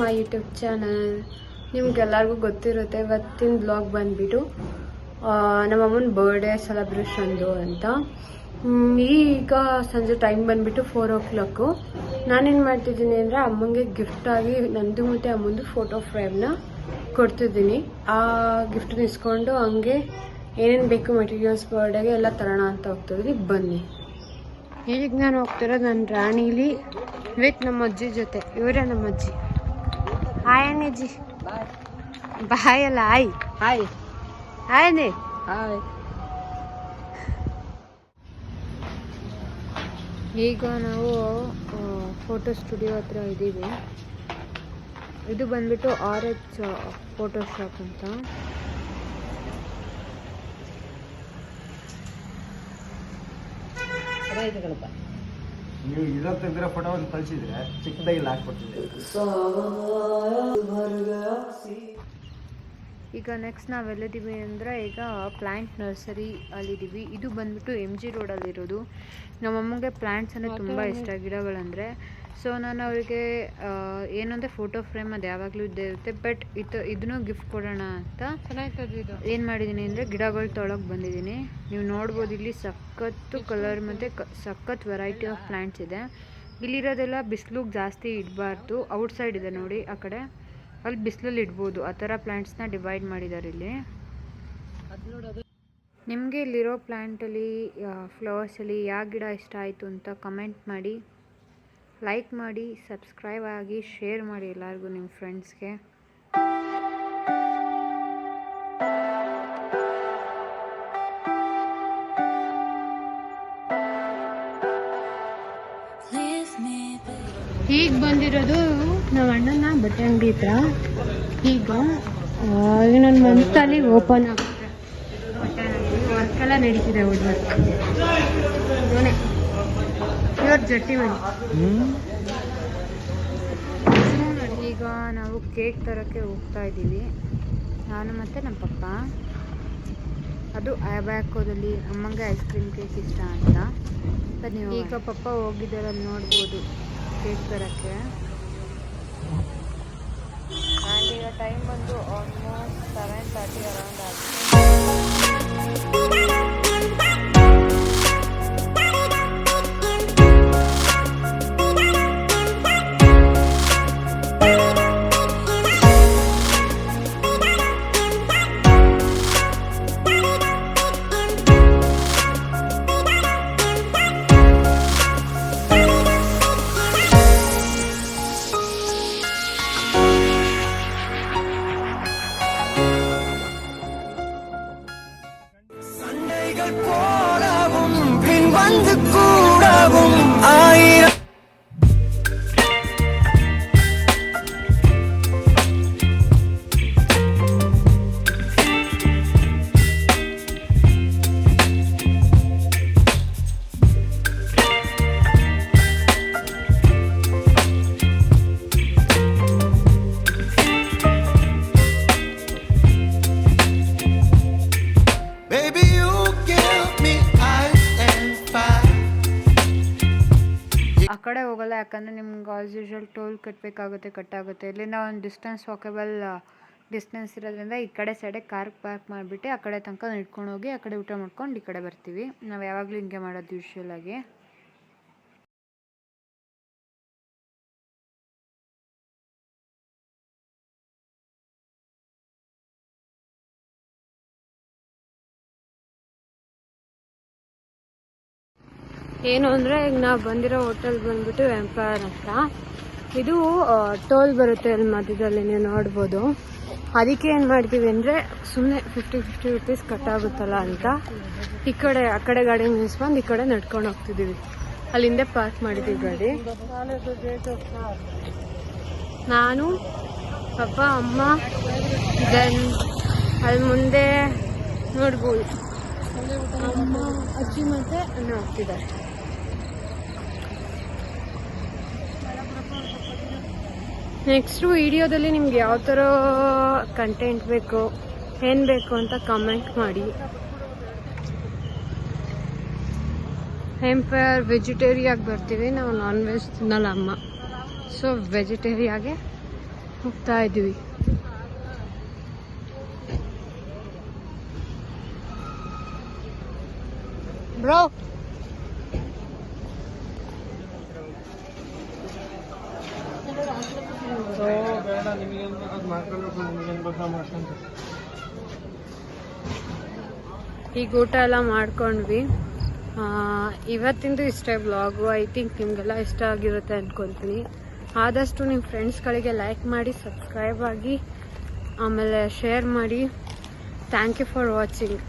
My YouTube channel ನಿಮ್ಗೆಲ್ಲರಿಗೂ ಗೊತ್ತಿರುತ್ತೆ. ಇವತ್ತಿನ ಬ್ಲಾಗ್ ಬಂದುಬಿಟ್ಟು ನಮ್ಮಮ್ಮನ ಬರ್ಡೇ ಸೆಲೆಬ್ರೇಷನ್ದು ಅಂತ. ಈಗ ಸಂಜೆ ಟೈಮ್ ಬಂದುಬಿಟ್ಟು ಫೋರ್ ಓ ಕ್ಲಾಕು ನಾನೇನು ಮಾಡ್ತಿದ್ದೀನಿ ಅಂದರೆ ಅಮ್ಮಂಗೆ ಗಿಫ್ಟಾಗಿ ನಂದು ಮತ್ತು ಅಮ್ಮಂದು ಫೋಟೋ ಫ್ರೇಮ್ನ ಕೊಡ್ತಿದ್ದೀನಿ. ಆ ಗಿಫ್ಟ್ ಇಸ್ಕೊಂಡು ಹಂಗೆ ಏನೇನು ಬೇಕು ಮೆಟೀರಿಯಲ್ಸ್ ಬರ್ಡೇಗೆ ಎಲ್ಲ ತರೋಣ ಅಂತ ಹೋಗ್ತಿದ್ದೀನಿ ಬನ್ನಿ. ಈಗ ನಾನು ಹೋಗ್ತಿರೋದು ನನ್ನ ರಾಣಿಲಿ ವಿತ್ ನಮ್ಮ ಅಜ್ಜಿ ಜೊತೆ. ಇವರೇ ನಮ್ಮ ಅಜ್ಜಿ ಹಾಯ್ ಅಣ್ಣಜ್ಜಿ ಬಾಯ್ ಅಲ್ಲ ಹಾಯ್ ಹಾಯ್ ಹಾಯ್ನೆ ಹಾಯ್ ಈಗ ನಾವು ಫೋಟೋ ಸ್ಟುಡಿಯೋ ಹತ್ರ ಇದ್ದೀವಿ. ಇದು ಬಂದ್ಬಿಟ್ಟು ಆರ್ ಎಚ್ ಫೋಟೋ ಶಾಪ್ ಅಂತ. ನೀವು ಇದ್ರಲ್ಲಿ ತೆಗ್ದಿರೋ ಫೋಟೋ ಒಂದು ಕಳಿಸಿದ್ರೆ ಚಿಕ್ಕದಾಗಿ ಇಲ್ಲಿ ಹಾಕ್ಬಿಡ್ತಿದ್ದೆ ಈಗ ನೆಕ್ಸ್ಟ್ ನಾವೆಲ್ಲಿದ್ದೀವಿ ಅಂದರೆ ಈಗ ಪ್ಲ್ಯಾಂಟ್ ನರ್ಸರಿ ಅಲ್ಲಿದ್ದೀವಿ ಇದು ಬಂದ್ಬಿಟ್ಟು ಎಂ ಜಿ ರೋಡಲ್ಲಿರೋದು ನಮ್ಮಮ್ಮಗೆ ಪ್ಲ್ಯಾಂಟ್ಸ್ ಅಂದರೆ ತುಂಬ ಇಷ್ಟ ಗಿಡಗಳಂದರೆ. ಸೊ ನಾನು ಅವರಿಗೆ ಏನಂದರೆ ಫೋಟೋ ಫ್ರೇಮ್ ಅದು ಯಾವಾಗಲೂ ಇದ್ದೇ ಇರುತ್ತೆ. ಬಟ್ ಇದು ಇದನ್ನೂ ಗಿಫ್ಟ್ ಕೊಡೋಣ ಅಂತ ಏನು ಮಾಡಿದ್ದೀನಿ ಅಂದರೆ ಗಿಡಗಳು ತೊಳಗೆ ಬಂದಿದ್ದೀನಿ ನೀವು ನೋಡ್ಬೋದು ಇಲ್ಲಿ ಸಖತ್ತು ಕಲರ್ ಮತ್ತು ಕ ಸಖತ್ ವೆರೈಟಿ ಆಫ್ ಪ್ಲ್ಯಾಂಟ್ಸ್ ಇದೆ. ಇಲ್ಲಿರೋದೆಲ್ಲ ಬಿಸಿಲು ಜಾಸ್ತಿ ಇಡಬಾರ್ದು. ಔಟ್ಸೈಡ್ ಇದೆ ನೋಡಿ ಆ ಕಡೆ. ಅಲ್ಲಿ ಬಿಸಿಲಲ್ಲಿ ಇಡ್ಬೋದು. ಆ ಥರ ಪ್ಲ್ಯಾಂಟ್ಸ್ನ ಡಿವೈಡ್ ಮಾಡಿದ್ದಾರೆ ಇಲ್ಲಿ. ನಿಮಗೆ ಇಲ್ಲಿರೋ ಪ್ಲ್ಯಾಂಟಲ್ಲಿ ಫ್ಲವರ್ಸಲ್ಲಿ ಯಾವ ಗಿಡ ಇಷ್ಟ ಆಯಿತು ಅಂತ ಕಮೆಂಟ್ ಮಾಡಿ. ಲೈಕ್ ಮಾಡಿ ಸಬ್ಸ್ಕ್ರೈಬ್ ಆಗಿ ಶೇರ್ ಮಾಡಿ ಎಲ್ಲರಿಗೂ ನಿಮ್ಮ ಫ್ರೆಂಡ್ಸ್ಗೆ ಈಗ ಬಂದಿರೋದು ನಮ್ಮ ಅಣ್ಣನ ಬಟ್ಟೆ ಅಂಗಡಿ ಹತ್ರ. ಈಗ ಇನ್ನೊಂದು ಮಂತಲ್ಲಿ ಓಪನ್ ಆಗುತ್ತೆ ನಡೀತಿದೆ ವುಡ್ ವರ್ಕ್ ಇವ್ರ ಜಟ್ಟಿ ಮನೆ ಈಗ ನಾವು ಕೇಕ್ ತರೋಕ್ಕೆ ಹೋಗ್ತಾ ಇದ್ದೀವಿ. ನಾನು ಮತ್ತು ನಮ್ಮ ಪಪ್ಪ. ಅದು ಆಬ್ಯಾಕೋದಲ್ಲಿ ಅಮ್ಮಂಗೆ ಐಸ್ ಕ್ರೀಮ್ ಕೇಕ್ ಇಷ್ಟ ಅಂತ. ಬನ್ನಿ ಈಗ ಪಪ್ಪ ಹೋಗಿದ್ದಾರೆ ಅಲ್ಲಿ ನೋಡ್ಬೋದು. ಕೇಕ್ ತರೋಕ್ಕೆ. ಆ್ಯಂಡ್ ಈಗ ಟೈಮ್ ಬಂದು the goal. ಯಾಕಂದರೆ ನಿಮ್ಗೆ ಆಸ್ ಯೂಶ್ವಲ್ ಟೋಲ್ ಕಟ್ಟಬೇಕಾಗುತ್ತೆ ಕಟ್ಟಾಗುತ್ತೆ. ಇಲ್ಲಿಂದ ಒಂದು ಡಿಸ್ಟೆನ್ಸ್ ವಾಕೇಬಲ್ ಡಿಸ್ಟೆನ್ಸ್ ಇರೋದ್ರಿಂದ ಈ ಕಡೆ ಸೈಡೆ ಕಾರ್ ಪಾರ್ಕ್ ಮಾಡಿಬಿಟ್ಟು ಆ ಕಡೆ ತನಕ ಇಟ್ಕೊಂಡು ಹೋಗಿ ಆ ಕಡೆ ಊಟ ಮಾಡ್ಕೊಂಡು ಈ ಕಡೆ ಬರ್ತೀವಿ. ನಾವು ಯಾವಾಗಲೂ ಹಿಂಗೆ ಮಾಡೋದು ಯೂಶ್ವಲ್ ಏನು ಅಂದರೆ ಈಗ ನಾವು ಬಂದಿರೋ ಹೋಟೆಲ್ ಬಂದ್ಬಿಟ್ಟು ಎಂಪೈರ್ ಅಂತ ಇದು ಟೋಲ್ ಬರುತ್ತೆ ಅಲ್ಲಿ ಮಧ್ಯದಲ್ಲಿ ನೀವು ನೋಡ್ಬೋದು. ಅದಕ್ಕೆ ಏನು ಮಾಡ್ತೀವಿ ಅಂದರೆ ಸುಮ್ಮನೆ ಫಿಫ್ಟಿ ಫಿಫ್ಟಿ ರುಪೀಸ್ ಕಟ್ಟಾಗುತ್ತಲ್ಲ ಅಂತ ಈ ಕಡೆ, ಆ ಕಡೆ ಗಾಡಿ ನಿಲ್ಸ್ಬಂದು ಈ ಕಡೆ ನಡ್ಕೊಂಡು ಹೋಗ್ತಿದ್ದೀವಿ ಅಲ್ಲಿಂದ ಪಾರ್ಕ್ ಮಾಡಿದ್ದೀವಿ ಗಾಡಿ. ನಾನು, ಪಪ್ಪ, ಅಮ್ಮ ದೆನ್ ಅಲ್ಲಿ ಮುಂದೆ ನೋಡ್ಬೋದು. ಅಮ್ಮ, ಅಜ್ಜಿ ಮತ್ತೆ ಅನ್ನ ಹೋಗ್ತಿದ್ದಾರೆ. ನೆಕ್ಸ್ಟು ವಿಡಿಯೋದಲ್ಲಿ ನಿಮ್ಗೆ ಯಾವ ಥರ ಕಂಟೆಂಟ್ ಬೇಕು, ಏನು ಬೇಕು ಅಂತ ಕಮೆಂಟ್ ಮಾಡಿ. ಎಂಪೈರ್ ವೆಜಿಟೇರಿಯಾಗಿ ಬರ್ತೀವಿ. ನಾವು ನಾನ್ ವೆಜ್ ತಿನ್ನಲ್ಲ ಅಮ್ಮ ಸೊ ವೆಜಿಟೇರಿಯಾಗೆ ಹೋಗ್ತಾ ಇದ್ದೀವಿ. ಬ್ರೋ ಬೇಡ ನಿಮಗೇನು ಬೇಕಾದ್ ಮಾಡ್ಕೊಳ್ಬೇಕು ನಿಮಗೇನು ಬೇಕಾ ಮಾಡ್ಕೊಂಡು ಈಗ ಊಟ ಎಲ್ಲ ಮಾಡ್ಕೊಂಡ್ವಿ. ಇವತ್ತಿಂದು ಇಷ್ಟೇ ಬ್ಲಾಗು ಐ ಥಿಂಕ್ ನಿಮಗೆಲ್ಲ ಇಷ್ಟ ಆಗಿರುತ್ತೆ ಅಂದ್ಕೊತೀನಿ ಆದಷ್ಟು ನಿಮ್ಮ ಫ್ರೆಂಡ್ಸ್ಗಳಿಗೆ ಲೈಕ್ ಮಾಡಿ ಸಬ್ಸ್ಕ್ರೈಬ್ ಆಗಿ, ಆಮೇಲೆ ಶೇರ್ ಮಾಡಿ. Thank you for watching